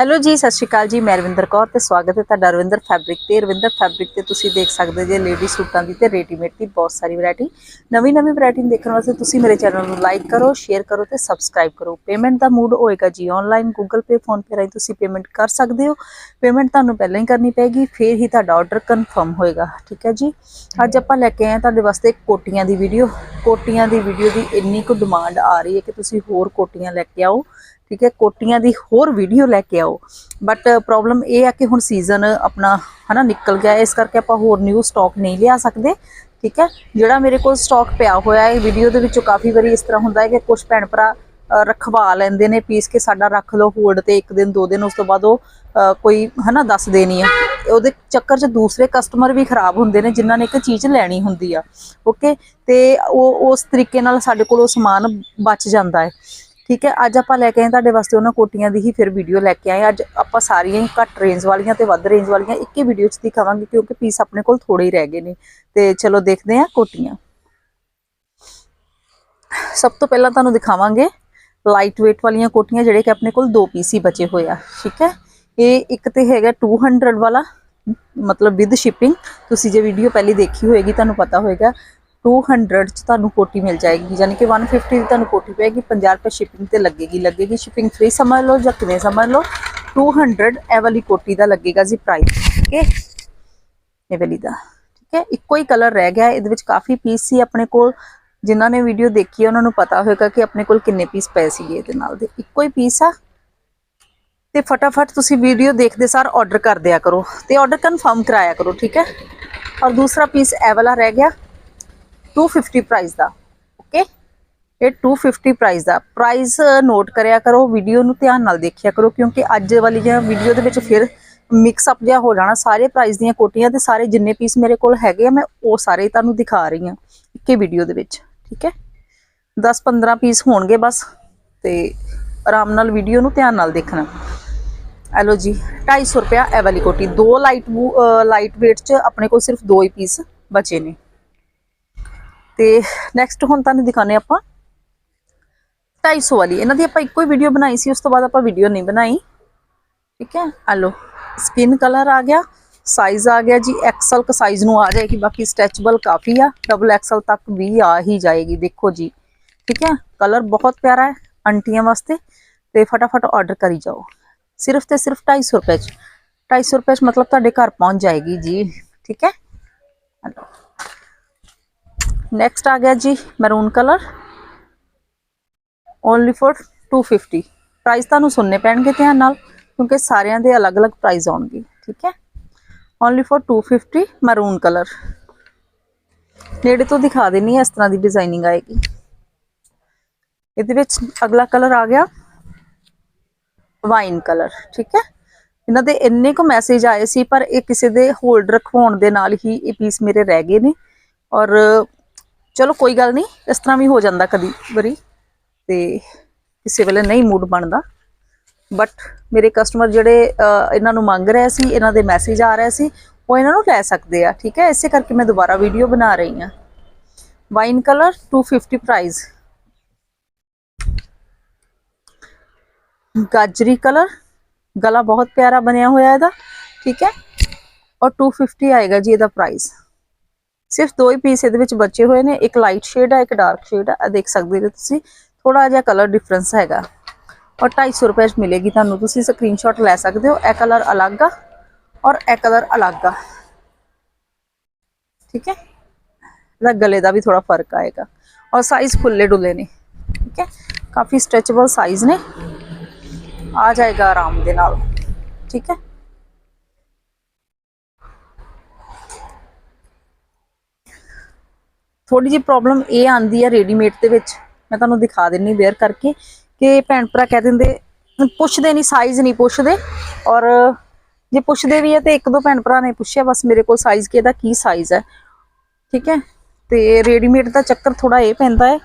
Hello ਜੀ, ਸਤਿ ਸ਼੍ਰੀ ਅਕਾਲ ਜੀ, ਮੈਂ ਰਵਿੰਦਰ ਕੌਰ ਤੇ ਸਵਾਗਤ ਹੈ ਤੁਹਾਡਾ ਰਵਿੰਦਰ ਫੈਬਰਿਕ ਤੇ। ਰਵਿੰਦਰ ਫੈਬਰਿਕ ਤੇ ਤੁਸੀਂ ਦੇਖ ਸਕਦੇ ਜੇ ਲੇਡੀ ਸੂਟਾਂ ਦੀ ਤੇ ਰੈਡੀਮੇਡ ਦੀ ਬਹੁਤ ਸਾਰੀ ਵੈਰਾਈਟੀ। ਨਵੀਂ ਨਵੀਂ ਵੈਰਾਈਟੀ ਦੇਖਣ ਵਾਸਤੇ ਤੁਸੀਂ ਮੇਰੇ ਚੈਨਲ ਨੂੰ ਲਾਈਕ ਕਰੋ, ਸ਼ੇਅਰ ਕਰੋ ਤੇ ਸਬਸਕ੍ਰਾਈਬ ਕਰੋ। ਪੇਮੈਂਟ ਦਾ ਮੂਡ ਹੋਏਗਾ ਜੀ ਆਨਲਾਈਨ ਗੂਗਲ ਪੇ ਫੋਨ ਪੇ ਰਾਹੀਂ ਤੁਸੀਂ ਪੇਮੈਂਟ ਕਰ ਸਕਦੇ ਹੋ। ਪੇਮੈਂਟ ਤੁਹਾਨੂੰ ਪਹਿਲਾਂ ਹੀ ਕਰਨੀ ਪੈਗੀ ਫਿਰ ਹੀ ਤੁਹਾਡਾ ਆਰਡਰ ਕਨਫਰਮ ਹੋਏਗਾ, ਠੀਕ ਹੈ ਜੀ? ਅੱਜ ਆਪਾਂ ਲੈ ਕੇ ਆਏ ਹਾਂ ਤੁਹਾਡੇ ਵਾਸਤੇ ਕੋਟੀਆਂ ਦੀ ਵੀਡੀਓ ਕੋਟੀਆਂ ਦੀ ਵੀਡੀਓ ਦੀ ਇੰਨੀ ਕੁ ਡਿਮਾਂਡ ਆ ਰਹੀ ਹੈ ਕਿ ਤੁਸੀਂ ਹੋਰ ਕੋਟੀਆਂ ਲੈ ਕੇ ਆਓ। ਠੀਕ ਹੈ ਕੋਟੀਆਂ ਦੀ ਹੋਰ ਵੀਡੀਓ ਲੈ ਕੇ ਆਓ। ਬਟ ਪ੍ਰੋਬਲਮ ਇਹ ਆ ਕਿ ਹੁਣ ਸੀਜ਼ਨ ਆਪਣਾ ਹਨਾ ਨਿਕਲ ਗਿਆ ਇਸ ਕਰਕੇ ਆਪਾਂ ਹੋਰ ਨਿਊ ਸਟਾਕ ਨਹੀਂ ਲਿਆ ਸਕਦੇ ਠੀਕ ਹੈ। ਜਿਹੜਾ ਮੇਰੇ ਕੋਲ ਸਟਾਕ ਪਿਆ ਹੋਇਆ ਹੈ ਵੀਡੀਓ ਦੇ ਵਿੱਚੋਂ ਕਾਫੀ ਵਾਰੀ ਇਸ ਤਰ੍ਹਾਂ ਹੁੰਦਾ ਹੈ ਕਿ ਕੁਝ ਭੈਣ ਭਰਾ ਰਖਵਾ ਲੈਂਦੇ ਨੇ ਪੀਸ ਕੇ ਸਾਡਾ ਰੱਖ ਲਓ ਹੋਲਡ ਤੇ ਇੱਕ ਦਿਨ ਦੋ ਦਿਨ ਉਸ ਤੋਂ ਬਾਅਦ ਉਹ ਅ, ਕੋਈ ਹਨਾ ਦੱਸ ਦੇਣੀ ਆ। ਉਹਦੇ ਚੱਕਰ 'ਚ ਦੂਸਰੇ ਕਸਟਮਰ ਵੀ ਖਰਾਬ ਹੁੰਦੇ ਨੇ ਜਿਨ੍ਹਾਂ ਨੇ ਇੱਕ ਚੀਜ਼ ਲੈਣੀ ਹੁੰਦੀ ਆ ਓਕੇ ਤੇ ਉਹ ਉਸ ਤਰੀਕੇ ਨਾਲ ਸਾਡੇ ਕੋਲ ਉਹ ਸਮਾਨ ਬਚ ਜਾਂਦਾ ਹੈ। ਠੀਕ ਹੈ, ਅੱਜ ਆਪਾਂ ਲੈ ਕੇ ਆਏ ਤੁਹਾਡੇ ਵਾਸਤੇ ਉਹਨਾਂ ਕੋਟੀਆਂ ਦੀ ਹੀ ਫਿਰ ਵੀਡੀਓ ਲੈ ਕੇ ਆਏ ਅੱਜ ਆਪਾਂ ਸਾਰੀਆਂ ਹੀ ਘੱਟ ਰੇਂਜ ਵਾਲੀਆਂ ਤੇ ਵੱਧ ਰੇਂਜ ਵਾਲੀਆਂ ਇੱਕ ਹੀ ਵੀਡੀਓ 'ਚ ਦਿਖਾਵਾਂਗੇ ਕਿਉਂਕਿ ਪੀਸ ਆਪਣੇ ਕੋਲ ਥੋੜੇ ਹੀ ਰਹਿ ਗਏ ਨੇ। ਤੇ ਚਲੋ ਦੇਖਦੇ ਹਾਂ ਕੋਟੀਆਂ। ਸਭ ਤੋਂ ਪਹਿਲਾਂ ਤੁਹਾਨੂੰ ਦਿਖਾਵਾਂਗੇ ਲਾਈਟ weight ਵਾਲੀਆਂ ਕੋਟੀਆਂ ਜਿਹੜੇ ਕਿ ਆਪਣੇ ਕੋਲ ਦੋ ਪੀਸ ਹੀ ਬਚੇ ਹੋਏ ਆ, ਠੀਕ ਹੈ। ਇਹ ਇੱਕ ਤੇ ਹੈਗਾ 200 ਵਾਲਾ, ਮਤਲਬ ਵਿਦ ਸ਼ਿਪਿੰਗ ਤੁਸੀਂ ਜੇ ਵੀਡੀਓ ਪਹਿਲੀ ਦੇਖੀ ਹੋਏਗੀ, ਤੁਹਾਨੂੰ ਪਤਾ ਹੋਏਗਾ। 200 ਚ ਤੁਹਾਨੂੰ ਕੋਟੀ ਮਿਲ ਜਾਏਗੀ ਯਾਨੀ ਕਿ 150 ਦੀ ਤੁਹਾਨੂੰ ਕੋਟੀ ਪਏਗੀ 50 ਰੁਪਏ ਸ਼ਿਪਿੰਗ ਤੇ ਲੱਗੇਗੀ ਲੱਗੇਗੀ ਸ਼ਿਪਿੰਗ ਫ੍ਰੀ ਸਮਝ ਲਓ ਜਾਂ ਕਿਵੇਂ ਸਮਝ ਲਓ 200 ਇਹ ਵਾਲੀ ਕੋਟੀ ਦਾ ਲੱਗੇਗਾ ਜੀ ਪ੍ਰਾਈਸ ਠੀਕ ਹੈ? ਇਹ ਵਾਲੀ ਦਾ, ਠੀਕ ਹੈ? ਇੱਕੋ ਹੀ ਕਲਰ ਰਹਿ ਗਿਆ, ਇਹਦੇ ਵਿੱਚ ਕਾਫੀ ਪੀਸ ਸੀ ਆਪਣੇ ਕੋਲ, ਜਿਨ੍ਹਾਂ ਨੇ ਵੀਡੀਓ ਦੇਖੀ ਹੈ, ਉਹਨਾਂ ਨੂੰ ਪਤਾ ਹੋਵੇਗਾ ਕਿ ਆਪਣੇ ਕੋਲ ਕਿੰਨੇ ਪੀਸ ਪਏ ਸੀਗੇ ਇਹਦੇ ਨਾਲ ਦੇ, ਇੱਕੋ ਹੀ ਪੀਸ ਆ। ਤੇ ਫਟਾਫਟ ਤੁਸੀਂ ਵੀਡੀਓ ਦੇਖਦੇ ਸਾਰ ਆਰਡਰ ਕਰ ਦਿਆ ਕਰੋ, ਤੇ ਆਰਡਰ ਕਨਫਰਮ ਕਰਾਇਆ ਕਰੋ, ਠੀਕ ਹੈ? ਔਰ ਦੂਸਰਾ ਪੀਸ ਇਹ ਵਾਲਾ ਰਹਿ ਗਿਆ 250 ਪ੍ਰਾਈਸ ਦਾ ਓਕੇ ਇਹ 250 ਪ੍ਰਾਈਸ ਦਾ ਪ੍ਰਾਈਸ ਨੋਟ ਕਰਿਆ ਕਰੋ ਵੀਡੀਓ ਨੂੰ ਧਿਆਨ ਨਾਲ ਦੇਖਿਆ ਕਰੋ, ਕਿਉਂਕਿ ਅੱਜ ਵਾਲੀ ਜਿਹੜਾ ਵੀਡੀਓ ਦੇ ਵਿੱਚ ਫਿਰ ਮਿਕਸ ਅਪ ਜਿਹਾ ਹੋ ਜਾਣਾ, ਸਾਰੇ ਪ੍ਰਾਈਸ ਦੀਆਂ ਕੋਟੀਆਂ ਤੇ ਸਾਰੇ ਜਿੰਨੇ ਪੀਸ ਮੇਰੇ ਕੋਲ ਹੈਗੇ ਆ, ਮੈਂ ਉਹ ਸਾਰੇ ਤੁਹਾਨੂੰ ਦਿਖਾ ਰਹੀ ਹਾਂ ਇੱਕੇ ਵੀਡੀਓ ਦੇ ਵਿੱਚ, ਠੀਕ ਹੈ? 10-15 ਪੀਸ ਹੋਣਗੇ ਬਸ, ਤੇ ਆਰਾਮ ਨਾਲ ਵੀਡੀਓ ਨੂੰ ਧਿਆਨ ਨਾਲ ਦੇਖਣਾ। ਹੈਲੋ ਜੀ 250 ਰੁਪਿਆ ਇਹ ਵਾਲੀ ਕੋਟੀ, ਦੋ ਲਾਈਟ ਲਾਈਟ weight ਚ ਆਪਣੇ ਕੋਲ ਸਿਰਫ ਦੋ ਹੀ ਪੀਸ ਬਚੇ ਨੇ। ਤੇ ਨੈਕਸਟ ਹੁਣ ਤੁਹਾਨੂੰ ਦਿਖਾਣੇ ਆਪਾਂ 250 ਵਾਲੀ। ਇਹਨਾਂ ਦੀ ਆਪਾਂ ਇੱਕੋ ਹੀ ਵੀਡੀਓ ਬਣਾਈ ਸੀ, ਉਸ ਤੋਂ ਬਾਅਦ ਆਪਾਂ ਵੀਡੀਓ ਨਹੀਂ ਬਣਾਈ। ਠੀਕ ਹੈ? ਹਲੋ ਸਕਿਨ ਕਲਰ ਆ ਗਿਆ ਸਾਈਜ਼ ਆ ਗਿਆ ਜੀ ਐਕਸਲ ਕ ਸਾਈਜ਼ ਨੂੰ ਆ ਜਾਏਗੀ, ਬਾਕੀ ਸਟ੍ਰੈਚੇਬਲ ਕਾਫੀ ਆ ਡਬਲ ਐਕਸਲ ਤੱਕ ਵੀ ਆ ਹੀ ਜਾਏਗੀ, ਦੇਖੋ ਜੀ। ਠੀਕ ਹੈ? ਕਲਰ ਬਹੁਤ ਪਿਆਰਾ ਹੈ ਆਂਟੀਆਂ ਵਾਸਤੇ, ਤੇ ਫਟਾਫਟ ਆਰਡਰ ਕਰੀ ਜਾਓ। ਸਿਰਫ ਤੇ ਸਿਰਫ 250 ਰੁਪਏ ਚ। 250 ਰੁਪਏ ਚ ਮਤਲਬ ਤੁਹਾਡੇ ਘਰ ਪਹੁੰਚ ਜਾਏਗੀ ਜੀ। ਠੀਕ ਹੈ? ਨੈਕਸਟ ਆ ਗਿਆ ਜੀ maroon colour only for 250 price ਤੁਹਾਨੂੰ ਸੁਣਨੇ ਪੈਣਗੇ ਧਿਆਨ ਨਾਲ, ਕਿਉਂਕਿ ਸਾਰਿਆਂ ਦੇ ਅਲੱਗ-ਅਲੱਗ ਪ੍ਰਾਈਸ ਆਉਣਗੇ, ਠੀਕ ਹੈ? ਓਨਲੀ ਫॉर 250 ਮੈਰੂਨ ਕਲਰ ਨੇੜੇ ਤੋਂ ਦਿਖਾ ਦੇਣੀ ਹੈ, ਇਸ ਤਰ੍ਹਾਂ ਦੀ ਡਿਜ਼ਾਈਨਿੰਗ ਆਏਗੀ। ਇਹਦੇ ਵਿੱਚ ਅਗਲਾ ਕਲਰ ਆ ਗਿਆ ਵਾਈਨ ਕਲਰ ਠੀਕ ਹੈ? ਇਹਨਾਂ ਦੇ ਇੰਨੇ ਕੁ ਮੈਸੇਜ ਆਏ ਸੀ, ਪਰ ਇਹ ਕਿਸੇ ਦੇ ਹੋਲਡ ਰਖਵਾਉਣ ਦੇ ਨਾਲ ਹੀ ਇਹ ਪੀਸ ਮੇਰੇ ਰਹਿ ਗਏ ਨੇ। ਔਰ ਚਲੋ ਕੋਈ ਗੱਲ ਨਹੀਂ, ਇਸ ਤਰ੍ਹਾਂ ਵੀ ਹੋ ਜਾਂਦਾ ਕਦੀ ਵਾਰੀ ਤੇ ਕਿਸੇ ਵੇਲੇ ਨਹੀਂ ਮੂਡ ਬਣਦਾ। ਬਟ ਮੇਰੇ ਕਸਟਮਰ ਜਿਹੜੇ ਇਹਨਾਂ ਨੂੰ ਮੰਗ ਰਹੇ ਸੀ, ਇਹਨਾਂ ਦੇ ਮੈਸੇਜ ਆ ਰਹੇ ਸੀ, ਉਹ ਇਹਨਾਂ ਨੂੰ ਲੈ ਸਕਦੇ ਆ, ਠੀਕ ਹੈ? ਇਸੇ ਕਰਕੇ ਮੈਂ ਦੁਬਾਰਾ ਵੀਡੀਓ ਬਣਾ ਰਹੀ ਹਾਂ। ਵਾਈਨ ਕਲਰ 250 ਪ੍ਰਾਈਸ ਗਾਜਰੀ ਕਲਰ ਗਲਾ ਬਹੁਤ ਪਿਆਰਾ ਬਣਿਆ ਹੋਇਆ ਇਹਦਾ, ਠੀਕ ਹੈ? ਔਰ 250 ਆਏਗਾ ਜੀ ਇਹਦਾ ਪ੍ਰਾਈਸ ਸਿਰਫ ਦੋ ਹੀ ਪੀਸ ਇਹਦੇ ਵਿੱਚ ਬਚੇ ਹੋਏ ਨੇ, ਇੱਕ ਲਾਈਟ ਸ਼ੇਡ ਹੈ ਇੱਕ ਡਾਰਕ ਸ਼ੇਡ ਆ ਦੇਖ ਸਕਦੇ ਹੋ ਤੁਸੀਂ। ਥੋੜਾ ਜਿਹਾ ਕਲਰ ਡਿਫਰੈਂਸ ਹੈਗਾ। ਔਰ 250 ਰੁਪਏ ਚ ਮਿਲੇਗੀ ਤੁਹਾਨੂੰ, ਤੁਸੀਂ ਸਕਰੀਨਸ਼ਾਟ ਲੈ ਸਕਦੇ ਹੋ, ਇਹ ਕਲਰ ਅਲੱਗ ਆ ਔਰ ਇਹ ਕਲਰ ਅਲੱਗ ਆ। ਠੀਕ ਹੈ? ਇਹਦਾ ਗਲੇ ਦਾ ਵੀ ਥੋੜਾ ਫ਼ਰਕ ਆਏਗਾ। ਔਰ ਸਾਈਜ਼ ਖੁੱਲੇ ਡੁੱਲੇ ਨੇ। ਠੀਕ ਹੈ? ਕਾਫੀ ਸਟ੍ਰੈਚੇਬਲ ਸਾਈਜ਼ ਨੇ। ਆ ਜਾਏਗਾ ਆਰਾਮ ਦੇ ਨਾਲ। ਠੀਕ ਹੈ? ਥੋੜੀ ਜਿਹੀ ਪ੍ਰੋਬਲਮ ਇਹ ਆਂਦੀ ਹੈ ਰੈਡੀਮੇਡ ਦੇ ਵਿੱਚ। ਮੈਂ ਤੁਹਾਨੂੰ ਦਿਖਾ ਦਿੰਨੀ ਵੇਅਰ ਕਰਕੇ ਕਿ ਭੈਣ ਭਰਾ ਕਹਿ ਦਿੰਦੇ, ਪੁੱਛਦੇ ਨਹੀਂ ਸਾਈਜ਼ ਨਹੀਂ ਪੁੱਛਦੇ। ਔਰ ਜੇ ਪੁੱਛਦੇ ਵੀ ਹੈ ਤੇ ਇੱਕ ਦੋ ਭੈਣ ਭਰਾ ਨੇ ਪੁੱਛਿਆ, ਬਸ ਮੇਰੇ ਕੋਲ ਸਾਈਜ਼ ਕਿਹਦਾ ਕੀ ਸਾਈਜ਼ ਹੈ। ਠੀਕ ਹੈ? ਤੇ ਰੈਡੀਮੇਡ ਦਾ ਚੱਕਰ ਥੋੜਾ ਇਹ ਪੈਂਦਾ ਹੈ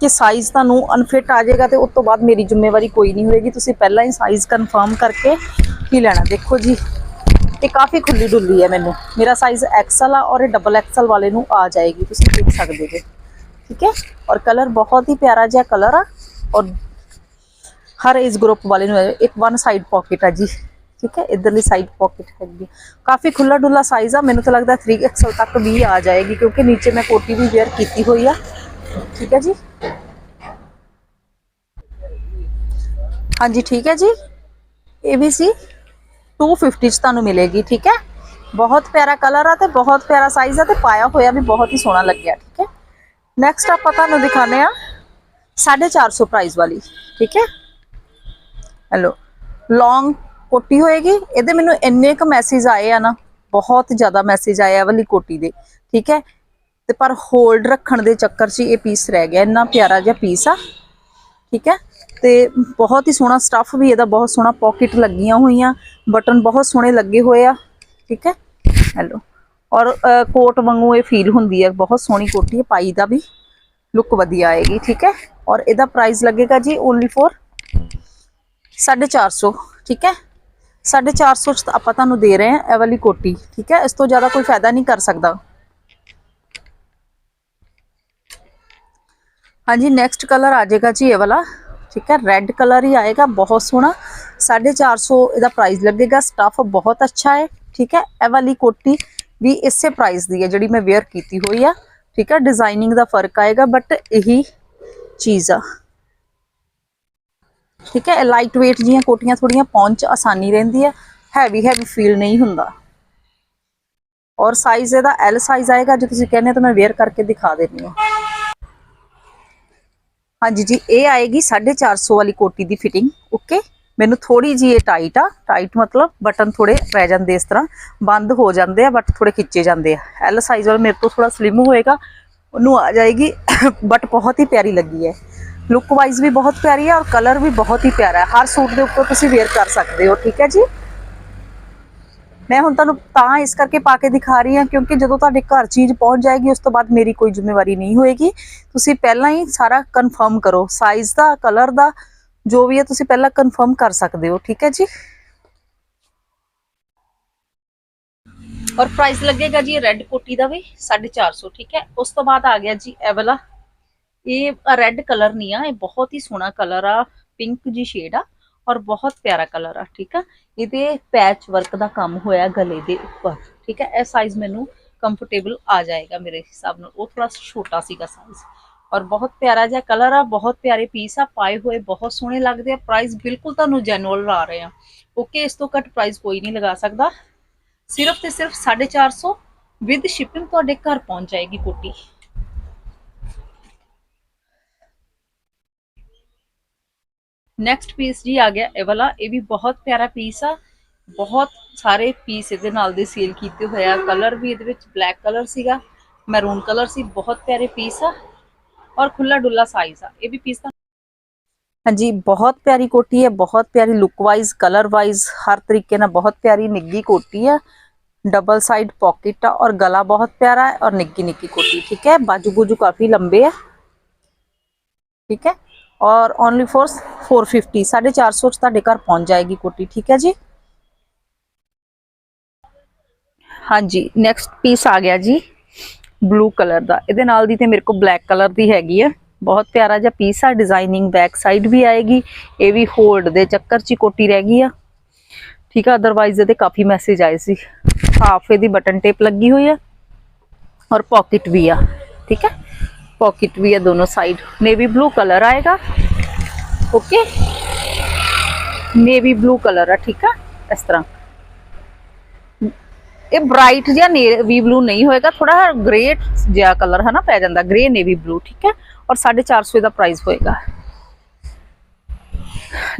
ਕਿ ਸਾਈਜ਼ ਤੁਹਾਨੂੰ ਅਨਫਿਟ ਆ ਜਾਏਗਾ ਤੇ ਉਸ ਤੋਂ ਬਾਅਦ ਮੇਰੀ ਜ਼ਿੰਮੇਵਾਰੀ ਕੋਈ ਨਹੀਂ ਹੋਏਗੀ। ਤੁਸੀਂ ਪਹਿਲਾਂ ਹੀ ਸਾਈਜ਼ ਕਨਫਰਮ ਕਰਕੇ ਕੀ ਲੈਣਾ। ਦੇਖੋ ਜੀ ਇਹ ਕਾਫੀ ਖੁੱਲੀ ਡੁੱਲੀ ਹੈ ਮੈਨੂੰ। ਮੇਰਾ ਸਾਈਜ਼ ਐਕਸਲ ਆ ਔਰ ਇਹ ਡਬਲ ਐਕਸਲ ਵਾਲੇ ਨੂੰ ਆ ਜਾਏਗੀ, ਤੁਸੀਂ ਦੇਖ ਸਕਦੇ ਜੇ। ਠੀਕ ਹੈ? ਔਰ ਕਲਰ ਬਹੁਤ ਹੀ ਪਿਆਰਾ ਜਿਹਾ ਕਲਰ ਆ ਔਰ ਹਰ ਏਜ ਗਰੁੱਪ ਵਾਲੇ ਨੂੰ ਇੱਕ ਵਨ ਸਾਈਡ ਪਾਕਟ ਆ ਜੀ। ਠੀਕ ਹੈ? ਇਧਰਲੀ ਸਾਈਡ ਪਾਕਟ ਹੈਗੀ। ਕਾਫੀ ਖੁੱਲਾ ਡੁੱਲਾ ਸਾਈਜ਼ ਆ, ਮੈਨੂੰ ਤਾਂ ਲੱਗਦਾ 3XL ਤੱਕ ਵੀ ਆ ਜਾਏਗੀ ਕਿਉਂਕਿ ਨੀਚੇ ਮੈਂ ਕੋਟੀ ਵੀ ਵੇਅਰ ਕੀਤੀ ਹੋਈ ਆ। ਠੀਕ ਹੈ ਜੀ? ਹਾਂਜੀ, ਠੀਕ ਹੈ ਜੀ। ਇਹ ਵੀ ਸੀ। 250 ਚ ਤੁਹਾਨੂੰ ਮਿਲੇਗੀ, ਠੀਕ ਹੈ? ਬਹੁਤ ਪਿਆਰਾ ਕਲਰ ਆ ਤੇ ਬਹੁਤ ਪਿਆਰਾ ਸਾਈਜ਼ ਆ ਤੇ ਪਾਇਆ ਹੋਇਆ ਵੀ ਬਹੁਤ ਹੀ ਸੋਹਣਾ ਲੱਗਿਆ, ਠੀਕ ਹੈ? ਨੈਕਸਟ ਆਪਾਂ ਤੁਹਾਨੂੰ ਦਿਖਾਣੇ ਆ 450 ਪ੍ਰਾਈਸ ਵਾਲੀ, ਠੀਕ ਹੈ? ਹੈਲੋ ਲੌਂਗ ਕੋਟੀ ਹੋਏਗੀ, ਇਹਦੇ ਮੈਨੂੰ ਇੰਨੇ ਕੁ ਮੈਸੇਜ ਆਏ ਆ ਨਾ, ਬਹੁਤ ਜ਼ਿਆਦਾ ਮੈਸੇਜ ਆਏ ਆ ਵਾਲੀ ਕੋਟੀ ਦੇ, ਠੀਕ ਹੈ? ਤੇ ਪਰ ਹੋਲਡ ਰੱਖਣ ਦੇ ਚੱਕਰ 'ਚ ਇਹ ਪੀਸ ਰਹਿ ਗਿਆ, ਇੰਨਾ ਪਿਆਰਾ ਜਿਹਾ ਪੀਸ ਆ, ਠੀਕ ਹੈ? ਤੇ ਬਹੁਤ ਹੀ ਸੋਹਣਾ ਸਟੱਫ ਵੀ ਇਹਦਾ, ਬਹੁਤ ਸੋਹਣਾ ਪਾਕਟ ਲੱਗੀਆਂ ਹੋਈਆਂ, ਬਟਨ ਬਹੁਤ ਸੋਹਣੇ ਲੱਗੇ ਹੋਏ ਆ, ਠੀਕ ਹੈ? ਹੈਲੋ ਔਰ ਕੋਟ ਵਾਂਗੂ ਇਹ ਫੀਲ ਹੁੰਦੀ ਹੈ, ਬਹੁਤ ਸੋਹਣੀ ਕੋਟੀ ਹੈ, ਪਾਈ ਦਾ ਵੀ ਲੁੱਕ ਵਧੀਆ ਆਏਗੀ, ਠੀਕ ਹੈ? ਔਰ ਇਹਦਾ ਪ੍ਰਾਈਸ ਲੱਗੇਗਾ ਜੀ ਓਨਲੀ ਫॉर 450 ਠੀਕ ਹੈ? 450 ਚ ਆਪਾਂ ਤੁਹਾਨੂੰ ਦੇ ਰਹੇ ਹਾਂ ਇਹ ਵਾਲੀ ਕੋਟੀ, ਠੀਕ ਹੈ? ਇਸ ਤੋਂ ਜ਼ਿਆਦਾ ਕੋਈ ਫਾਇਦਾ ਨਹੀਂ ਕਰ ਸਕਦਾ। ਹਾਂਜੀ ਨੈਕਸਟ ਕਲਰ ਆ ਜਾਏਗਾ ਜੀ ਇਹ ਵਾਲਾ। ਠੀਕ ਹੈ ਰੈੱਡ ਕਲਰ ਹੀ ਆਏਗਾ, ਬਹੁਤ ਸੋਹਣਾ। 450 ਇਹਦਾ ਪ੍ਰਾਈਸ ਲੱਗੇਗਾ ਸਟਫ ਬਹੁਤ ਅੱਛਾ ਹੈ, ਠੀਕ ਹੈ। ਇਹ ਵਾਲੀ ਕੋਟੀ ਵੀ ਇਸੇ ਪ੍ਰਾਈਸ ਦੀ ਹੈ, ਜਿਹੜੀ ਮੈਂ ਵੇਅਰ ਕੀਤੀ ਹੋਈ ਆ। ਠੀਕ ਹੈ ਡਿਜ਼ਾਈਨਿੰਗ ਦਾ ਫ਼ਰਕ ਆਏਗਾ ਬਟ ਇਹੀ ਚੀਜ਼ ਆ। ਠੀਕ ਹੈ ਲਾਈਟ weight ਜੀਆਂ ਕੋਟੀਆਂ ਥੋੜੀਆਂ ਪਹੁੰਚ ਆਸਾਨੀ ਰਹਿੰਦੀ ਹੈ ਹੈਵੀ ਹੈਵੀ ਫੀਲ ਨਹੀਂ ਹੁੰਦਾ। ਔਰ ਸਾਈਜ਼ ਇਹਦਾ ਐਲ ਸਾਈਜ਼ ਆਏਗਾ, ਜੇ ਤੁਸੀਂ ਕਹਿੰਦੇ ਹੋ ਤਾਂ ਮੈਂ ਵੇਅਰ ਕਰਕੇ ਦਿਖਾ ਦੇਣੀ ਹਾਂ। ਹਾਂਜੀ ਜੀ, ਇਹ ਆਏਗੀ 450 ਵਾਲੀ ਕੋਟੀ ਦੀ ਫਿਟਿੰਗ ਓਕੇ ਮੈਨੂੰ ਥੋੜੀ ਜੀ ਇਹ ਟਾਈਟ ਆ ਟਾਈਟ ਮਤਲਬ ਬਟਨ ਥੋੜੇ ਰਹਿ ਜਾਂਦੇ ਇਸ ਤਰ੍ਹਾਂ, ਬੰਦ ਹੋ ਜਾਂਦੇ ਆ ਬਟ ਥੋੜੇ ਖਿੱਚੇ ਜਾਂਦੇ ਆ। ਐਲ ਸਾਈਜ਼ ਵਾਲਾ ਮੇਰੇ ਤੋਂ ਥੋੜਾ ਸਲਿਮ ਹੋਏਗਾ, ਉਹਨੂੰ ਆ ਜਾਏਗੀ ਬਟ ਬਹੁਤ ਹੀ ਪਿਆਰੀ ਲੱਗੀ ਹੈ। ਲੁੱਕ ਵਾਈਜ਼ ਵੀ ਬਹੁਤ ਪਿਆਰੀ ਹੈ ਔਰ ਕਲਰ ਵੀ ਬਹੁਤ ਹੀ ਪਿਆਰਾ ਹੈ। ਹਰ ਸੂਟ ਦੇ ਉੱਪਰ ਤੁਸੀਂ ਵੇਅਰ ਕਰ ਸਕਦੇ ਹੋ, ਠੀਕ ਹੈ ਜੀ? ਮੈਂ ਹੁਣ ਤੁਹਾਨੂੰ ਤਾਂ ਇਸ ਕਰਕੇ ਪਾ ਕੇ ਦਿਖਾ ਰਹੀ ਹਾਂ ਕਿਉਂਕਿ ਜਦੋਂ ਤੁਹਾਡੇ ਘਰ ਚੀਜ਼ ਪਹੁੰਚ ਜਾਏਗੀ, ਉਸ ਤੋਂ ਬਾਅਦ ਮੇਰੀ ਕੋਈ ਜ਼ਿੰਮੇਵਾਰੀ ਨਹੀਂ ਹੋਏਗੀ। ਤੁਸੀਂ ਪਹਿਲਾਂ ਹੀ ਸਾਰਾ ਕਨਫਰਮ ਕਰੋ ਸਾਈਜ਼ ਦਾ ਕਲਰ ਦਾ, ਜੋ ਵੀ ਹੈ ਤੁਸੀਂ ਪਹਿਲਾਂ ਕਨਫਰਮ ਕਰ ਸਕਦੇ ਹੋ, ਠੀਕ ਹੈ ਜੀ? ਔਰ ਪ੍ਰਾਈਸ ਲੱਗੇਗਾ ਜੀ ਰੈੱਡ ਕੋਟੀ ਦਾ ਵੀ 450 ਠੀਕ ਹੈ? ਉਸ ਤੋਂ ਬਾਅਦ ਆ ਗਿਆ ਜੀ ਇਹ ਵਾਲਾ। ਇਹ ਰੈੱਡ ਕਲਰ ਨਹੀਂ ਆ, ਇਹ ਬਹੁਤ ਹੀ ਸੋਹਣਾ ਕਲਰ ਆ ਪਿੰਕ ਜੀ ਸ਼ੇਡ ਆ। ਔਰ ਬਹੁਤ ਪਿਆਰਾ ਕਲਰ ਆ, ਠੀਕ ਆ? ਇਹਦੇ ਪੈਚ ਵਰਕ ਦਾ ਕੰਮ ਹੋਇਆ ਗਲੇ ਦੇ ਉੱਪਰ, ਠੀਕ ਹੈ ਇਹ ਸਾਈਜ਼ ਮੈਨੂੰ ਕੰਫਰਟੇਬਲ ਆ ਜਾਏਗਾ ਮੇਰੇ ਹਿਸਾਬ ਨਾਲ। ਉਹ ਥੋੜਾ ਛੋਟਾ ਸੀਗਾ ਸਾਈਜ਼ ਔਰ ਬਹੁਤ ਪਿਆਰਾ ਜਿਹਾ ਕਲਰ ਆ, ਬਹੁਤ ਪਿਆਰੇ ਪੀਸ ਆ, ਪਾਏ ਹੋਏ, ਬਹੁਤ ਸੋਹਣੇ ਲੱਗਦੇ ਆ। ਪ੍ਰਾਈਸ ਬਿਲਕੁਲ ਤੁਹਾਨੂੰ ਜੈਨੂਅਲ ਲਾ ਰਹੇ ਆ। ਓਕੇ ਇਸ ਤੋਂ ਘੱਟ ਪ੍ਰਾਈਸ ਕੋਈ ਨਹੀਂ ਲਗਾ ਸਕਦਾ। ਸਿਰਫ ਤੇ ਸਿਰਫ 450 ਵਿਦ ਸ਼ਿਪਿੰਗ ਤੁਹਾਡੇ ਘਰ ਪਹੁੰਚ ਜਾਏਗੀ ਕੋਟੀ ਨੈਕਸਟ ਪੀਸ ਜੀ ਆ ਗਿਆ ਇਹ ਵਾਲਾ। ਇਹ ਵੀ ਬਹੁਤ ਪਿਆਰਾ ਪੀਸ ਆ। ਬਹੁਤ ਸਾਰੇ ਪੀਸ ਇਹਦੇ ਨਾਲ ਦੇ ਸੇਲ ਕੀਤੇ ਹੋਏ ਆ। ਕਲਰ ਵੀ ਇਹਦੇ ਵਿੱਚ ਬਲੈਕ ਕਲਰ ਸੀਗਾ। ਮੈਰੂਨ ਕਲਰ ਸੀ। ਬਹੁਤ ਪਿਆਰੇ ਪੀਸ ਆ। ਔਰ ਖੁੱਲਾ ਡੁੱਲਾ ਸਾਈਜ਼ ਆ। ਇਹ ਵੀ ਪੀਸ ਦਾ ਹਾਂਜੀ, ਬਹੁਤ ਪਿਆਰੀ ਕੋਟੀ ਹੈ। ਬਹੁਤ ਪਿਆਰੀ ਲੁੱਕ ਵਾਈਜ਼ ਕਲਰ ਵਾਈਜ਼ ਹਰ ਤਰੀਕੇ ਨਾਲ ਬਹੁਤ ਪਿਆਰੀ ਨਿੱਗੀ ਕੋਟੀ ਹੈ ਡਬਲ ਸਾਈਡ ਪਾਕਟ ਆ ਔਰ ਗਲਾ ਬਹੁਤ ਪਿਆਰਾ ਹੈ ਔਰ ਨਿੱਗੀ ਨਿੱਗੀ ਕੋਟੀ। ਠੀਕ ਹੈ? ਬਾਜੂ ਬੂਜੂ ਕਾਫੀ ਲੰਬੇ ਆ। ਠੀਕ ਹੈ? ਔਰ ਓਨਲੀ ਫॉर 450 450 ਚ ਤੁਹਾਡੇ ਘਰ ਪਹੁੰਚ ਜਾਏਗੀ ਕੋਟੀ, ਠੀਕ ਹੈ ਜੀ? ਹਾਂਜੀ ਨੈਕਸਟ ਪੀਸ ਆ ਗਿਆ ਜੀ ਬਲੂ ਕਲਰ ਦਾ। ਇਹਦੇ ਨਾਲ ਦੀ ਤੇ ਮੇਰੇ ਕੋਲ ਬਲੈਕ ਕਲਰ ਦੀ ਹੈਗੀ ਆ ਬਹੁਤ ਪਿਆਰਾ ਜਿਹਾ ਪੀਸ ਆ ਡਿਜ਼ਾਈਨਿੰਗ ਬੈਕ ਸਾਈਡ ਵੀ ਆਏਗੀ। ਇਹ ਵੀ ਹੋਲਡ ਦੇ ਚੱਕਰ 'ਚ ਹੀ ਕੋਟੀ ਰਹਿ ਗਈ ਆ। ਠੀਕ ਆ ਅਦਰਵਾਈਜ਼ ਇਹਦੇ ਕਾਫੀ ਮੈਸੇਜ ਆਏ ਸੀ। ਹਾਫ ਇਹਦੀ ਬਟਨ ਟੇਪ ਲੱਗੀ ਹੋਈ ਆ ਔਰ ਪਾਕਟ ਵੀ ਆ। ਠੀਕ ਹੈ? ਪਾਕਟ ਵੀ ਆ ਦੋਨੋਂ ਸਾਈਡ ਨੇਵੀ ਬਲੂ ਕਲਰ ਆਏਗਾ ਓਕੇ ਨੇਵੀ ਬਲੂ ਕਲਰ ਆ ਠੀਕ ਆ ਇਸ ਤਰ੍ਹਾਂ ਇਹ ਬ੍ਰਾਈਟ ਜਿਹਾ ਨੇਵੀ ਬਲੂ ਨਹੀਂ ਹੋਏਗਾ ਥੋੜਾ ਗ੍ਰੇ ਜਿਹਾ ਕਲਰ ਹੈ ਨਾ ਪੈ ਜਾਂਦਾ ਗ੍ਰੇ ਨੇਵੀ ਬਲੂ ਠੀਕ ਹੈ ਔਰ 450 ਦਾ ਪ੍ਰਾਈਸ ਹੋਏਗਾ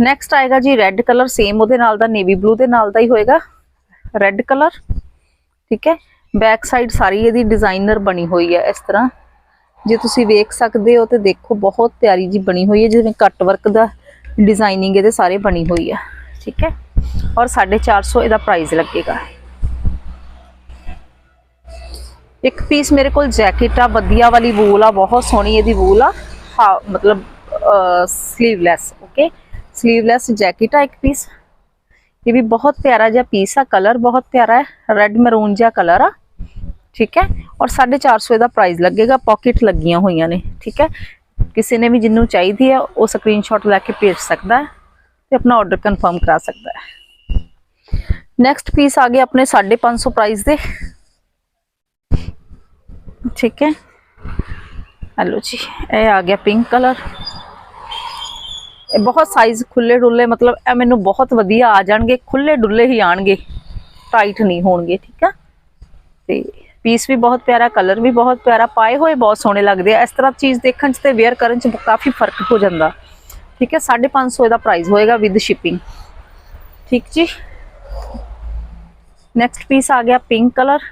ਨੈਕਸਟ ਆਏਗਾ ਜੀ ਰੈੱਡ ਕਲਰ ਸੇਮ ਉਹਦੇ ਨਾਲ ਦਾ ਨੇਵੀ ਬਲੂ ਦੇ ਨਾਲ ਦਾ ਹੀ ਹੋਏਗਾ ਰੈੱਡ ਕਲਰ ਠੀਕ ਹੈ ਬੈਕ ਸਾਈਡ ਸਾਰੀ ਇਹਦੀ ਡਿਜ਼ਾਈਨਰ ਬਣੀ ਹੋਈ ਹੈ ਇਸ ਤਰ੍ਹਾਂ ਜੇ ਤੁਸੀਂ ਵੇਖ ਸਕਦੇ ਹੋ ਤੇ ਦੇਖੋ ਬਹੁਤ ਪਿਆਰੀ ਜੀ ਬਣੀ ਹੋਈ ਹੈ, ਜਿਵੇਂ ਕੱਟ ਵਰਕ ਦਾ ਡਿਜ਼ਾਈਨਿੰਗ ਇਹਦੇ ਸਾਰੇ ਬਣੀ ਹੋਈ ਹੈ ਠੀਕ ਹੈ? ਔਰ 450 ਇਹਦਾ ਪ੍ਰਾਈਸ ਲੱਗੇਗਾ। ਇੱਕ ਪੀਸ ਮੇਰੇ ਕੋਲ ਜੈਕਟ ਆ, ਵਧੀਆ ਵਾਲੀ ਵੂਲ ਆ, ਬਹੁਤ ਸੋਹਣੀ ਇਹਦੀ ਵੂਲ ਆ। ਹਾਂ, ਮਤਲਬ ਸਲੀਵਲੈਸ ਓਕੇ ਸਲੀਵਲੈਸ ਜੈਕਟ ਆ ਇੱਕ ਪੀਸ ਇਹ ਵੀ ਬਹੁਤ ਪਿਆਰਾ ਜਿਹਾ ਪੀਸ ਆ ਕਲਰ ਬਹੁਤ ਪਿਆਰਾ ਹੈ ਰੈੱਡ ਮੈਰੂਨ ਜਿਹਾ ਕਲਰ ਆ। ਠੀਕ ਹੈ? ਔਰ 450 ਦਾ ਪ੍ਰਾਈਸ ਲੱਗੇਗਾ ਪਾਕਟ ਲੱਗੀਆਂ ਹੋਈਆਂ ਨੇ, ਠੀਕ ਹੈ? ਕਿਸੇ ਨੇ ਵੀ ਜਿੰਨੂੰ ਚਾਹੀਦੀ ਹੈ, ਉਹ ਸਕਰੀਨਸ਼ਾਟ ਲੈ ਕੇ ਭੇਜ ਸਕਦਾ ਹੈ ਤੇ ਆਪਣਾ ਆਰਡਰ ਕਨਫਰਮ ਕਰਾ ਸਕਦਾ ਹੈ। ਨੈਕਸਟ ਪੀਸ ਆ ਗਿਆ ਆਪਣੇ 550 ਪ੍ਰਾਈਸ ਦੇ। ਠੀਕ ਹੈ? ਹਲੋ ਜੀ, ਇਹ ਆ ਗਿਆ ਪਿੰਕ ਕਲਰ ਇਹ ਬਹੁਤ ਸਾਈਜ਼ ਖੁੱਲੇ ਡੁੱਲੇ ਮਤਲਬ ਇਹ ਮੈਨੂੰ ਬਹੁਤ ਵਧੀਆ ਆ ਜਾਣਗੇ ਖੁੱਲੇ ਡੁੱਲੇ ਹੀ ਆਣਗੇ ਟਾਈਟ ਨਹੀਂ ਹੋਣਗੇ, ਠੀਕ ਹੈ? ਤੇ ਪੀਸ ਵੀ ਬਹੁਤ ਪਿਆਰਾ ਕਲਰ ਵੀ ਬਹੁਤ ਪਿਆਰਾ ਪਾਏ ਹੋਏ ਬਹੁਤ ਸੋਹਣੇ ਲੱਗਦੇ ਆ ਇਸ ਤਰ੍ਹਾਂ ਚੀਜ਼ ਦੇਖਣ ਚ ਤੇ ਵੇਅਰ ਕਰਨ ਚ ਕਾਫੀ ਫਰਕ ਹੋ ਜਾਂਦਾ ਠੀਕ ਹੈ 550 ਇਹਦਾ ਪ੍ਰਾਈਸ ਹੋਏਗਾ ਵਿਦ ਸ਼ਿਪਿੰਗ ਠੀਕ ਜੀ नेक्स्ट पीस आ गया पिंक कलर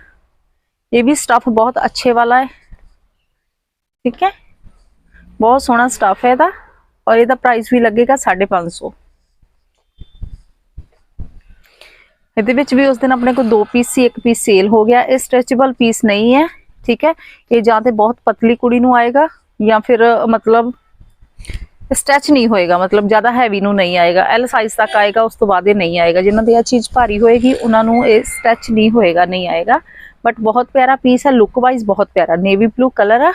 ये भी स्टफ बहुत अच्छे वाला है ठीक है बहुत सोहना स्टफ है ਇਹਦਾ और ਇਹਦਾ ਪ੍ਰਾਈਸ ਵੀ ਲੱਗੇਗਾ 550 ਇਹਦੇ ਵਿੱਚ ਵੀ ਉਸ ਦਿਨ ਆਪਣੇ ਕੋਲ ਦੋ ਪੀਸ ਸੀ, ਇੱਕ ਪੀਸ ਸੇਲ ਹੋ ਗਿਆ। ਇਹ ਸਟ੍ਰੈਚੇਬਲ ਪੀਸ ਨਹੀਂ ਹੈ, ਠੀਕ ਹੈ? ਇਹ ਜਾਂ ਤੇ ਬਹੁਤ ਪਤਲੀ ਕੁੜੀ ਨੂੰ ਆਏਗਾ ਜਾਂ ਫਿਰ, ਮਤਲਬ ਸਟ੍ਰੈਚ ਨਹੀਂ ਹੋਏਗਾ, ਮਤਲਬ ਜ਼ਿਆਦਾ ਹੈਵੀ ਨੂੰ ਨਹੀਂ ਆਏਗਾ। ਐਲ ਸਾਈਜ਼ ਤੱਕ ਆਏਗਾ, ਉਸ ਤੋਂ ਬਾਅਦ ਇਹ ਨਹੀਂ ਆਏਗਾ। ਜਿਨ੍ਹਾਂ ਦੀ ਇਹ ਚੀਜ਼ ਭਾਰੀ ਹੋਏਗੀ, ਉਹਨਾਂ ਨੂੰ ਇਹ ਸਟ੍ਰੈਚ ਨਹੀਂ ਹੋਏਗਾ, ਨਹੀਂ ਆਏਗਾ। ਬਟ ਬਹੁਤ ਪਿਆਰਾ ਪੀਸ ਹੈ ਲੁੱਕ ਵਾਈਜ਼ ਬਹੁਤ ਪਿਆਰਾ। ਨੇਵੀ ਬਲੂ ਕਲਰ ਆ।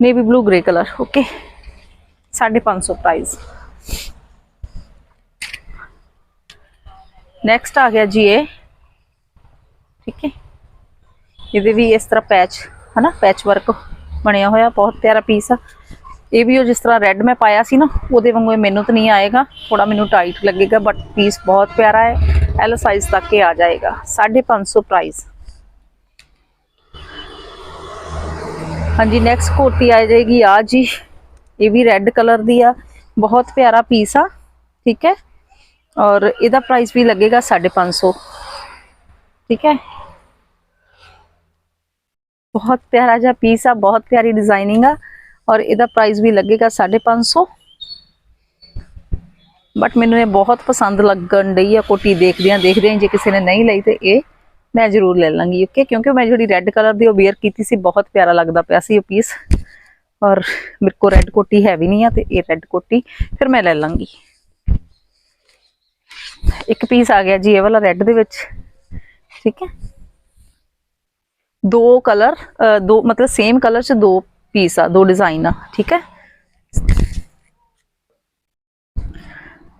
Navy blue grey colour okay 550 price next ਆ ਗਿਆ ਜੀ ਇਹ। ਠੀਕ ਹੈ। ਇਹਦੇ ਵੀ ਇਸ ਤਰ੍ਹਾਂ ਪੈਚ ਹਨਾ? ਪੈਚ ਵਰਕ ਬਣਿਆ ਹੋਇਆ, ਬਹੁਤ ਪਿਆਰਾ ਪੀਸ ਆ। ਇਹ ਵੀ ਉਹ ਜਿਸ ਤਰ੍ਹਾਂ ਰੈੱਡ ਮੈਂ ਪਾਇਆ ਸੀ ਨਾ, ਉਹਦੇ ਵਾਂਗੂ ਇਹ ਮੈਨੂੰ ਤਾਂ ਨਹੀਂ ਆਏਗਾ। ਥੋੜਾ ਮੈਨੂੰ ਟਾਈਟ ਲੱਗੇਗਾ ਬਟ ਪੀਸ ਬਹੁਤ ਪਿਆਰਾ ਹੈ। ਐਲ ਸਾਈਜ਼ ਤੱਕ ਇਹ ਆ ਜਾਏਗਾ। 550 ਪ੍ਰਾਈਸ ਹਾਂਜੀ ਨੈਕਸਟ ਕੋਟੀ ਆ ਜਾਏਗੀ ਆ ਜੀ। ਇਹ ਵੀ ਰੈੱਡ ਕਲਰ ਦੀ ਆ। ਬਹੁਤ ਪਿਆਰਾ ਪੀਸ ਆ। ਠੀਕ ਹੈ। ਔਰ ਇਹਦਾ ਪ੍ਰਾਈਸ ਵੀ ਲੱਗੇਗਾ 550 ਠੀਕ ਹੈ? ਬਹੁਤ ਪਿਆਰਾ ਜਿਹਾ ਪੀਸ ਆ, ਬਹੁਤ ਪਿਆਰੀ ਡਿਜ਼ਾਈਨਿੰਗ ਆ ਔਰ ਇਹਦਾ ਪ੍ਰਾਈਸ ਵੀ ਲੱਗੇਗਾ 550 ਬਟ ਮੈਨੂੰ ਇਹ ਬਹੁਤ ਪਸੰਦ ਲੱਗਣ ਡਈ ਆ ਕੋਟੀ ਦੇਖਦਿਆਂ ਦੇਖਦਿਆਂ, ਜੇ ਕਿਸੇ ਨੇ ਨਹੀਂ ਲਈ ਤੇ ਇਹ ਮੈਂ ਜ਼ਰੂਰ ਲੈ ਲਾਂਗੀ ਓਕੇ ਕਿਉਂਕਿ ਮੈਂ ਜਿਹੜੀ ਰੈੱਡ ਕਲਰ ਦੀ ਉਹ ਵੇਅਰ ਕੀਤੀ ਸੀ, ਬਹੁਤ ਪਿਆਰਾ ਲੱਗਦਾ ਪਿਆ ਸੀ ਉਹ ਪੀਸ ਔਰ ਮੇਰੇ ਕੋਲ ਰੈੱਡ ਕੋਟੀ ਹੈ ਵੀ ਨਹੀਂ ਆ ਤੇ ਇਹ ਰੈੱਡ ਕੋਟੀ ਫਿਰ ਮੈਂ ਲੈ ਲਾਂਗੀ। ਇੱਕ ਪੀਸ ਆ ਗਿਆ ਜੀ, ਇਹ ਵਾਲਾ ਰੈੱਡ ਦੇ ਵਿੱਚ। ਠੀਕ ਹੈ? ਦੋ ਕਲਰ ਦੋ, ਮਤਲਬ ਸੇਮ ਕਲਰ ਚ ਦੋ ਪੀਸ ਆ, ਦੋ ਡਿਜ਼ਾਈਨ ਆ, ਠੀਕ ਹੈ?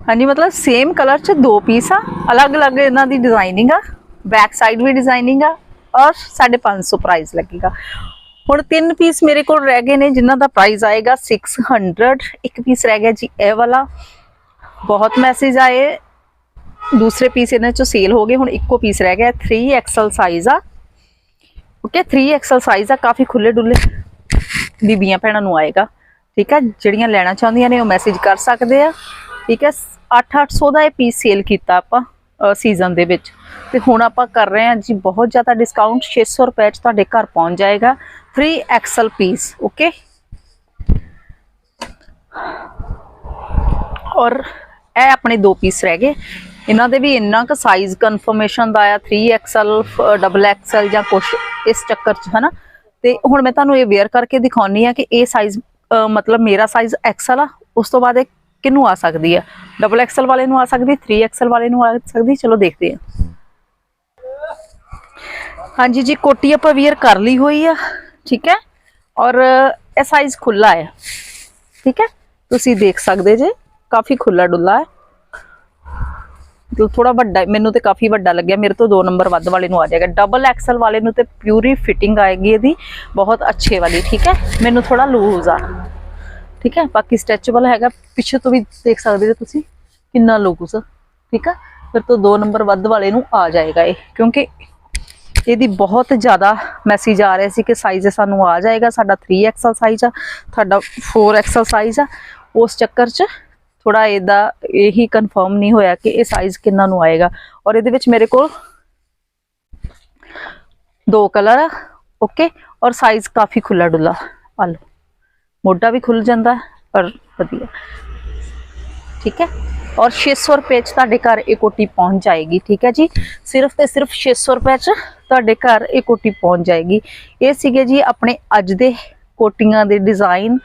ਹਾਂਜੀ, ਮਤਲਬ ਸੇਮ ਕਲਰ ਚ ਦੋ ਪੀਸ ਆ, ਅਲੱਗ-ਅਲੱਗ ਇਹਨਾਂ ਦੀ ਡਿਜ਼ਾਈਨਿੰਗ ਆ ਬੈਕ ਸਾਈਡ ਵੀ ਡਿਜ਼ਾਈਨਿੰਗ ਆ, ਔਰ 550 ਪ੍ਰਾਈਸ ਲੱਗੇਗਾ। ਹੁਣ ਤਿੰਨ ਪੀਸ ਮੇਰੇ ਕੋਲ ਰਹਿ ਗਏ ਨੇ, ਜਿਨ੍ਹਾਂ ਦਾ ਪ੍ਰਾਈਸ ਆਏਗਾ 600 ਇੱਕ ਪੀਸ ਰਹਿ ਗਿਆ ਜੀ, ਇਹ ਵਾਲਾ। ਬਹੁਤ ਮੈਸੇਜ ਆਏ। ਦੂਸਰੇ ਪੀਸ ਇਹਨਾਂ ਚੋਂ ਸੇਲ ਹੋ ਗਏ, ਹੁਣ ਇੱਕੋ ਪੀਸ ਰਹਿ ਗਿਆ 3XL ਸਾਈਜ਼ ਆ। ਓਕੇ 3XL ਸਾਈਜ਼ ਆ, ਕਾਫੀ ਖੁੱਲੇ ਡੁੱਲੇ ਬੀਬੀਆਂ ਭੈਣਾਂ ਨੂੰ ਆਏਗਾ। ਠੀਕ ਹੈ ਜਿਹੜੀਆਂ ਲੈਣਾ ਚਾਹੁੰਦੀਆਂ ਨੇ ਉਹ ਮੈਸੇਜ ਕਰ ਸਕਦੇ ਆ। ਠੀਕ ਹੈ 8-800 ਦਾ ਇਹ ਪੀਸ ਸੇਲ ਕੀਤਾ ਆਪਾਂ ਸੀਜ਼ਨ ਦੇ ਵਿੱਚ। ਤੇ ਹੁਣ ਆਪਾਂ ਕਰ ਰਹੇ ਹਾਂ ਜੀ, ਬਹੁਤ ਜ਼ਿਆਦਾ ਡਿਸਕਾਊਂਟ 600 ਰੁਪਏ ਚ ਤੁਹਾਡੇ ਘਰ ਪਹੁੰਚ ਜਾਏਗਾ 3XL ਪੀਸ ਓਕੇ ਔਰ ਇਹ ਆਪਣੇ ਦੋ ਪੀਸ ਰਹਿ ਗਏ। ਇਹਨਾਂ ਦੇ ਵੀ ਇੰਨਾ ਕੁ ਸਾਈਜ਼ ਕਨਫਰਮੇਸ਼ਨ ਦਾ ਆ 3XL ਡਬਲ XL ਜਾਂ ਕੁਛ ਇਸ ਚੱਕਰ ਚ, ਹਨਾ? ਤੇ ਹੁਣ ਮੈਂ ਤੁਹਾਨੂੰ ਇਹ ਵੇਅਰ ਕਰਕੇ ਦਿਖਾਉਣੀ ਆ ਕਿ ਇਹ ਸਾਈਜ਼ ਮਤਲਬ ਮੇਰਾ ਸਾਈਜ਼ XL ਆ, ਉਸ ਤੋਂ ਬਾਅਦ ਇਹ ਕਿਹਨੂੰ ਆ ਸਕਦੀ ਆ? ਡਬਲ XL ਵਾਲੇ ਨੂੰ ਆ ਸਕਦੀ 3XL ਵਾਲੇ ਨੂੰ ਆ ਸਕਦੀ? ਚਲੋ ਦੇਖਦੇ ਆ। ਹਾਂਜੀ ਜੀ, ਕੋਟੀ ਆਪਾਂ ਵੇਅਰ ਕਰ ਲਈ ਹੋਈ ਆ, ਠੀਕ ਹੈ? ਔਰ ਇਹ ਸਾਈਜ਼ ਖੁੱਲਾ ਹੈ ਠੀਕ ਹੈ? ਤੁਸੀਂ ਦੇਖ ਸਕਦੇ ਜੇ, ਕਾਫੀ ਖੁੱਲਾ ਡੁੱਲਾ ਹੈ ਥੋੜਾ ਵੱਡਾ, ਮੈਨੂੰ ਤੇ ਕਾਫੀ ਵੱਡਾ ਲੱਗਿਆ, ਮੇਰੇ ਤੋਂ 2 ਨੰਬਰ ਵੱਧ ਵਾਲੇ ਨੂੰ ਆ ਜਾਏਗਾ। ਡਬਲ ਐਕਸਲ ਵਾਲੇ ਨੂੰ ਤੇ ਪਿਊਰੀ ਫਿਟਿੰਗ ਆਏਗੀ ਇਹਦੀ, ਬਹੁਤ ਅੱਛੇ ਵਾਲੀ, ਠੀਕ ਹੈ? ਮੈਨੂੰ ਥੋੜਾ ਲੂਜ਼ ਆ, ਠੀਕ ਹੈ? ਬਾਕੀ ਸਟ੍ਰੈਚੇਬਲ ਹੈਗਾ, ਪਿੱਛੇ ਤੋਂ ਵੀ ਦੇਖ ਸਕਦੇ ਜੇ ਤੁਸੀਂ, ਕਿੰਨਾ ਲੂਜ਼ ਠੀਕ ਹੈ? ਫਿਰ ਤੋਂ 2 ਨੰਬਰ ਵੱਧ ਵਾਲੇ ਨੂੰ ਆ ਜਾਏਗਾ ਇਹ, ਕਿਉਂਕਿ ਇਹਦੀ ਬਹੁਤ ਜ਼ਿਆਦਾ ਮੈਸੇਜ ਆ ਰਿਹਾ ਸੀ ਕਿ ਸਾਈਜ਼ ਸਾਨੂੰ ਆ ਜਾਏਗਾ, ਸਾਡਾ 3XL ਸਾਈਜ਼ ਆ ਤੁਹਾਡਾ 4XL ਸਾਈਜ਼ ਆ, ਉਸ ਚੱਕਰ 'ਚ ਥੋੜਾ ਇਹਦਾ ਇਹੀ ਕਨਫਰਮ ਨਹੀਂ ਹੋਇਆ ਕਿ ਇਹ ਸਾਈਜ਼ ਕਿੰਨਾ ਨੂੰ ਆਏਗਾ। ਔਰ ਇਹਦੇ ਵਿੱਚ ਮੇਰੇ ਕੋਲ ਦੋ ਕਲਰ ਆ ਓਕੇ ਔਰ ਸਾਈਜ਼ ਕਾਫੀ ਖੁੱਲਾ ਡੁੱਲਾ ਆ ਲਓ ਮੋਢਾ ਵੀ ਖੁੱਲ ਜਾਂਦਾ ਹੈ, ਔਰ ਵਧੀਆ। ਠੀਕ ਹੈ? ਔਰ 600 ਰੁਪਏ ਚ ਤੁਹਾਡੇ ਘਰ ਇਹ ਕੋਟੀ ਪਹੁੰਚ ਜਾਏਗੀ ਠੀਕ ਹੈ ਜੀ? ਸਿਰਫ ਤੇ ਸਿਰਫ 600 ਰੁਪਏ ਚ ਤੁਹਾਡੇ ਘਰ ਇਹ ਕੋਟੀ ਪਹੁੰਚ ਜਾਏਗੀ। ਇਹ ਸੀਗੇ ਜੀ ਆਪਣੇ ਅੱਜ ਦੇ ਕੋਟੀਆਂ ਦੇ ਡਿਜ਼ਾਈਨ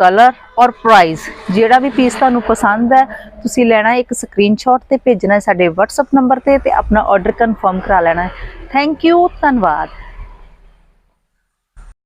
ਕਲਰ ਔਰ ਪ੍ਰਾਈਸ ਜਿਹੜਾ ਵੀ ਪੀਸ ਤੁਹਾਨੂੰ ਪਸੰਦ ਹੈ, ਤੁਸੀਂ ਲੈਣਾ ਇੱਕ ਸਕਰੀਨਸ਼ਾਟ ਤੇ ਭੇਜਣਾ ਸਾਡੇ WhatsApp ਨੰਬਰ ਤੇ ਤੇ ਆਪਣਾ ਆਰਡਰ ਕਨਫਰਮ ਕਰਾ ਲੈਣਾ ਹੈ। ਥੈਂਕ ਯੂ ਧੰਨਵਾਦ।